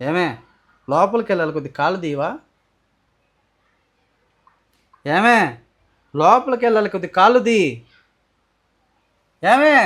ఏమే లోపలికి వెళ్ళాలి కొద్ది కాళ్ళు దీవా ఏమే లోపలికి వెళ్ళాలి కొద్ది కాళ్ళు దీ ఏమే?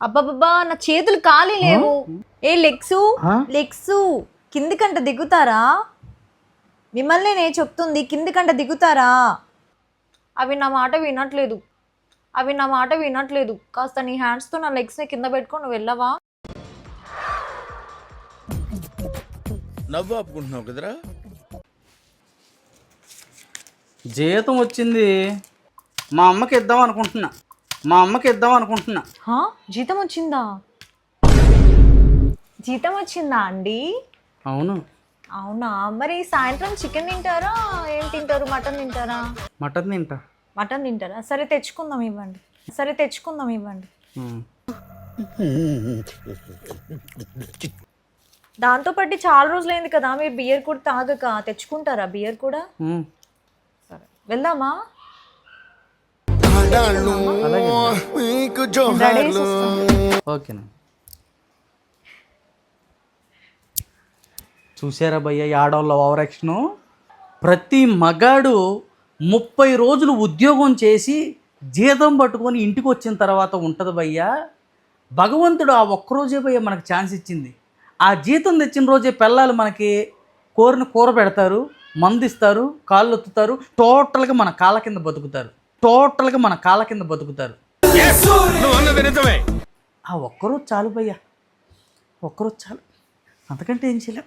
అబ్బబ్బబ్బా నా చేతులు ఖాళీ లేవు. ఏ లెగ్సు? లెగ్సు. కిందికంట దిగుతారా? మిమ్మల్ని నేను చెప్తుంది కిందికంట దిగుతారా? అవి నా మాట వినట్లేదు. అవి నా మాట వినట్లేదు. కాస్త నీ హ్యాండ్స్తో నా లెగ్స్ని కింద పెట్టుకొని నువ్వు వెళ్ళవా? నవ్వు ఆపుకుంటున్నావు కదరా? జీతం వచ్చింది. మా అమ్మకి ఇద్దాం అనుకుంటున్నా. మా అమ్మకి ఇద్దాం అనుకుంటున్నా. హా? జీతం వచ్చిందా? జీతం వచ్చిందా అండి? అవును. అవునా? మరి సాయంత్రం చికెన్ తింటారా? ఏం తింటారు? మటన్ తింటారా? మటన్ తింటా. మటన్ తింటారా? సరే తెచ్చుకుందాం ఇవ్వండి. సరే తెచ్చుకుందాం ఇవ్వండి. దాంతో పాటు చాలా రోజులైంది కదా మీరు బియర్ కూడా తాగక తెచ్చుకుంటారా బియర్ కూడా. సరే. వెళ్దామా. ఓకేనా? చూసారా భయ్య ఆడవాళ్ళ ఓవర్ యాక్షను ప్రతి మగాడు ముప్పై రోజులు ఉద్యోగం చేసి జీతం పట్టుకొని ఇంటికి వచ్చిన తర్వాత ఉంటుంది భయ్య భగవంతుడు ఆ ఒక్కరోజే భయ్య మనకు ఛాన్స్ ఇచ్చింది. ఆ జీతం తెచ్చిన రోజే పిల్లలు మనకి కోరిన కూర పెడతారు మందిస్తారు కాళ్ళు ఒత్తుతారు టోటల్గా మన కాళ్ళ కింద బతుకుతారు. టోటల్గా మన కాళ్ళ కింద బతుకుతారు. ఆ ఒక్కరోజు చాలు భయ్యా. ఒక్కరోజు చాలు. అంతకంటే ఏం చేయలేం.